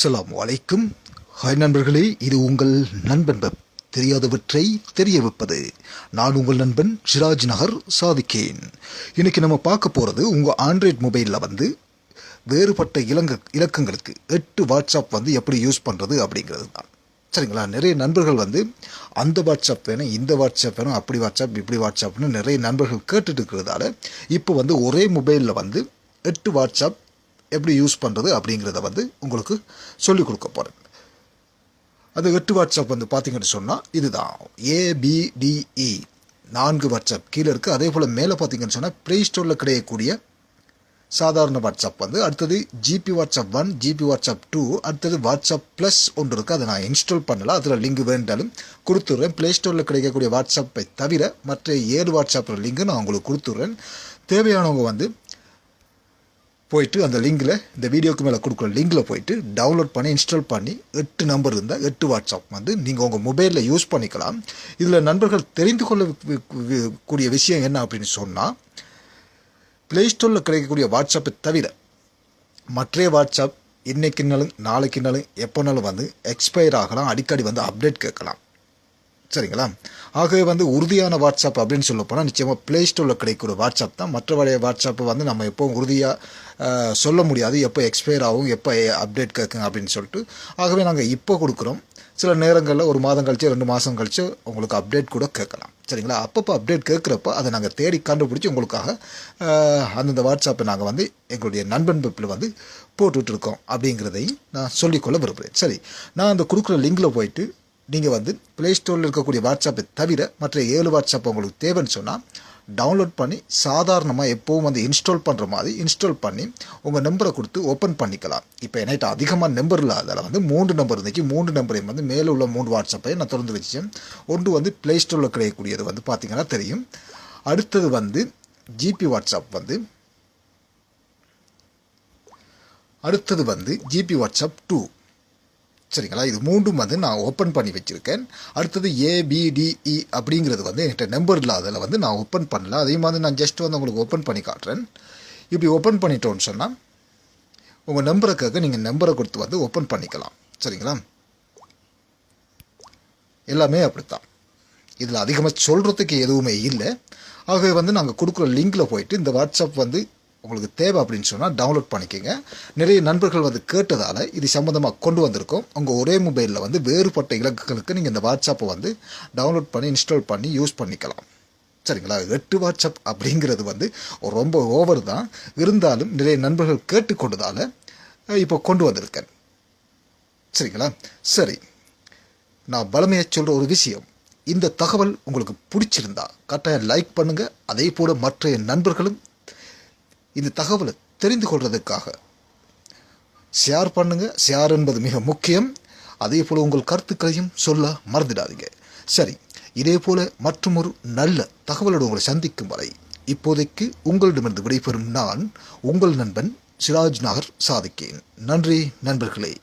அஸ்லாம் வலைக்கும் ஹாய் நண்பர்களே இது உங்கள் நண்பன் வெப் தெரியாதவற்றை தெரிய வைப்பது நான் உங்கள் நண்பன் ஷிராஜ் நகர் சாதிக்கேன். இன்னைக்கு நம்ம பார்க்க போகிறது உங்கள் ஆண்ட்ராய்ட் மொபைலில் வந்து வேறுபட்ட இலங்க இலக்கங்களுக்கு எட்டு வாட்ஸ்அப் வந்து எப்படி யூஸ் பண்ணுறது அப்படிங்கிறது தான். சரிங்களா? நிறைய நண்பர்கள் வந்து அந்த வாட்ஸ்அப் வேணும் இந்த வாட்ஸ்அப் வேணும் அப்படி வாட்ஸ்அப் இப்படி வாட்ஸ்அப்னு நிறைய நண்பர்கள் கேட்டுட்டு இருக்கிறதால இப்போ வந்து ஒரே மொபைலில் வந்து எட்டு வாட்ஸ்அப் எப்படி யூஸ் பண்ணுறது அப்படிங்கிறத வந்து உங்களுக்கு சொல்லிக் கொடுக்க போகிறேன் அது எட்டு வாட்ஸ்அப் வந்து பார்த்தீங்கன்னு சொன்னால் இதுதான். ஏபிடிஇ e நான்கு வாட்ஸ்அப் கீழே இருக்குது அதே போல் மேலே பார்த்தீங்கன்னு சொன்னால் ப்ளே ஸ்டோரில் கிடைக்கக்கூடிய சாதாரண வாட்ஸ்அப் வந்து அடுத்தது GB WhatsApp one GB WhatsApp two அடுத்தது வாட்ஸ்அப் ப்ளஸ் ஒன்று இருக்குது அதை நான் இன்ஸ்டால் பண்ணல. அதில் லிங்க் வேண்டாலும் கொடுத்துட்றேன். ப்ளே ஸ்டோரில் கிடைக்கக்கூடிய வாட்ஸ்அப்பை தவிர மற்ற ஏழு வாட்ஸ்அப் லிங்க் நான் உங்களுக்கு கொடுத்துட்றேன். தேவையானவங்க வந்து போயிட்டு அந்த லிங்கில் இந்த வீடியோக்கு மேலே கொடுக்குற லிங்கில் போயிட்டு டவுன்லோட் பண்ணி இன்ஸ்டால் பண்ணி எட்டு நம்பர் இருந்தால் எட்டு வாட்ஸ்அப் வந்து நீங்கள் உங்கள் மொபைலில் யூஸ் பண்ணிக்கலாம். இதில் நண்பர்கள் தெரிந்து கொள்ள கூடிய விஷயம் என்ன அப்படின்னு சொன்னால் ப்ளே ஸ்டோரில் கிடைக்கக்கூடிய வாட்ஸ்அப்பை தவிர மற்ற வாட்ஸ்அப் இன்னைக்குனாலும் நாளைக்குனாலும் எப்போனாலும் வந்து எக்ஸ்பயர் ஆகலாம். அடிக்கடி வந்து அப்டேட் கேட்கலாம். சரிங்களா? ஆகவே வந்து உறுதியான வாட்ஸ்அப் அப்படின்னு சொல்ல போனால் நிச்சயமாக ப்ளே ஸ்டோரில் கிடைக்கிற வாட்ஸ்அப் தான். மற்றவடைய வாட்ஸ்அப்பை வந்து நம்ம எப்போவும் உறுதியாக சொல்ல முடியாது. எப்போ எக்ஸ்பயர் ஆகும் எப்போ அப்டேட் கேட்குங்க அப்படின்னு சொல்லிட்டு. ஆகவே நாங்கள் இப்போ கொடுக்குறோம். சில நேரங்களில் ஒரு மாதம் கழிச்சு ரெண்டு மாதம் கழிச்சு உங்களுக்கு அப்டேட் கூட கேட்கலாம். சரிங்களா? அப்பப்போ அப்டேட் கேட்குறப்ப அதை நாங்கள் தேடி கண்டுபிடிச்சி உங்களுக்காக அந்தந்த வாட்ஸ்அப்பை நாங்கள் வந்து எங்களுடைய நண்பன் பப்பில் வந்து போட்டுட்ருக்கோம் அப்படிங்கிறதையும் நான் சொல்லிக்கொள்ள விரும்புகிறேன் சரி நான் அந்த கொடுக்குற லிங்கில் போயிட்டு நீங்கள் வந்து ப்ளே ஸ்டோரில் இருக்கக்கூடிய வாட்ஸ்அப்பை தவிர மற்ற ஏழு வாட்ஸ்அப் உங்களுக்கு தேவைன்னு சொன்னால் டவுன்லோட் பண்ணி சாதாரணமாக எப்போவும் வந்து இன்ஸ்டால் பண்ணுற மாதிரி இன்ஸ்டால் பண்ணி உங்கள் நம்பரை கொடுத்து ஓப்பன் பண்ணிக்கலாம். இப்போ என்கிட்ட அதிகமாக நம்பர் இல்லாதால வந்து மூன்று நம்பர் இருந்துச்சு மூன்று நம்பரையும் வந்து மேலே உள்ள மூன்று வாட்ஸ்அப்பை நான் திறந்து வச்சேன் ஒன்று வந்து ப்ளே ஸ்டோரில் கிடைக்கக்கூடியது வந்து பார்த்தீங்கன்னா தெரியும். அடுத்தது வந்து ஜிபி வாட்ஸ்அப் வந்து அடுத்தது வந்து ஜிபி வாட்ஸ்அப் டூ சரிங்களா? இது மூன்றும் வந்து நான் ஓப்பன் பண்ணி வச்சுருக்கேன். அடுத்தது ஏபிடிஇ e அப்படிங்கிறது வந்து என்கிட்ட நம்பர் இல்லாததில் வந்து நான் ஓப்பன் பண்ணல. அதே மாதிரி நான் ஜஸ்ட் வந்து உங்களுக்கு ஓப்பன் பண்ணி காட்டுறேன். இப்படி ஓப்பன் பண்ணிட்டோன்னு சொன்னால் உங்கள் நம்பருக்காக நீங்கள் நம்பரை கொடுத்து வந்து ஓப்பன் பண்ணிக்கலாம். சரிங்களா? எல்லாமே அப்படித்தான். இதில் அதிகமாக சொல்கிறதுக்கு எதுவுமே இல்லை. ஆகவே வந்து நாங்கள் கொடுக்குற லிங்கில் போயிட்டு இந்த வாட்ஸ்அப் வந்து உங்களுக்கு தேவை அப்படின்னு சொன்னால் டவுன்லோட் பண்ணிக்கோங்க. நிறைய நண்பர்கள் வந்து கேட்டதால் இது சம்மந்தமாக கொண்டு வந்திருக்கோம். உங்கள் ஒரே மொபைலில் வந்து வேறுபட்ட இலக்குகளுக்கு நீங்கள் இந்த வாட்ஸ்அப்பை வந்து டவுன்லோட் பண்ணி இன்ஸ்டால் பண்ணி யூஸ் பண்ணிக்கலாம். சரிங்களா? எட்டு வாட்ஸ்அப் அப்படிங்கிறது வந்து ரொம்ப ஓவர் தான். இருந்தாலும் நிறைய நண்பர்கள் கேட்டுக்கொண்டதால் இப்போ கொண்டு வந்திருக்கேன். சரிங்களா? சரி. நான் பலமையாக சொல்கிற ஒரு விஷயம். இந்த தகவல் உங்களுக்கு பிடிச்சிருந்தா கட்டாயம் லைக் பண்ணுங்கள் அதே போல் மற்ற நண்பர்களும் இந்த தகவலை தெரிந்து கொள்றதுக்காக. ஷேர் பண்ணுங்க. ஷேர் என்பது மிக முக்கியம். அதே போல் உங்கள் கருத்துக்களையும் சொல்ல மறந்துடாதீங்க. சரி இதே போல மற்றொரு நல்ல தகவலோடு உங்களை சந்திக்கும் வரை இப்போதைக்கு உங்களிடமிருந்து விடைபெறும் நான் உங்கள் நண்பன் சிராஜ் நகர் சாதிக்கேன். நன்றி நண்பர்களே.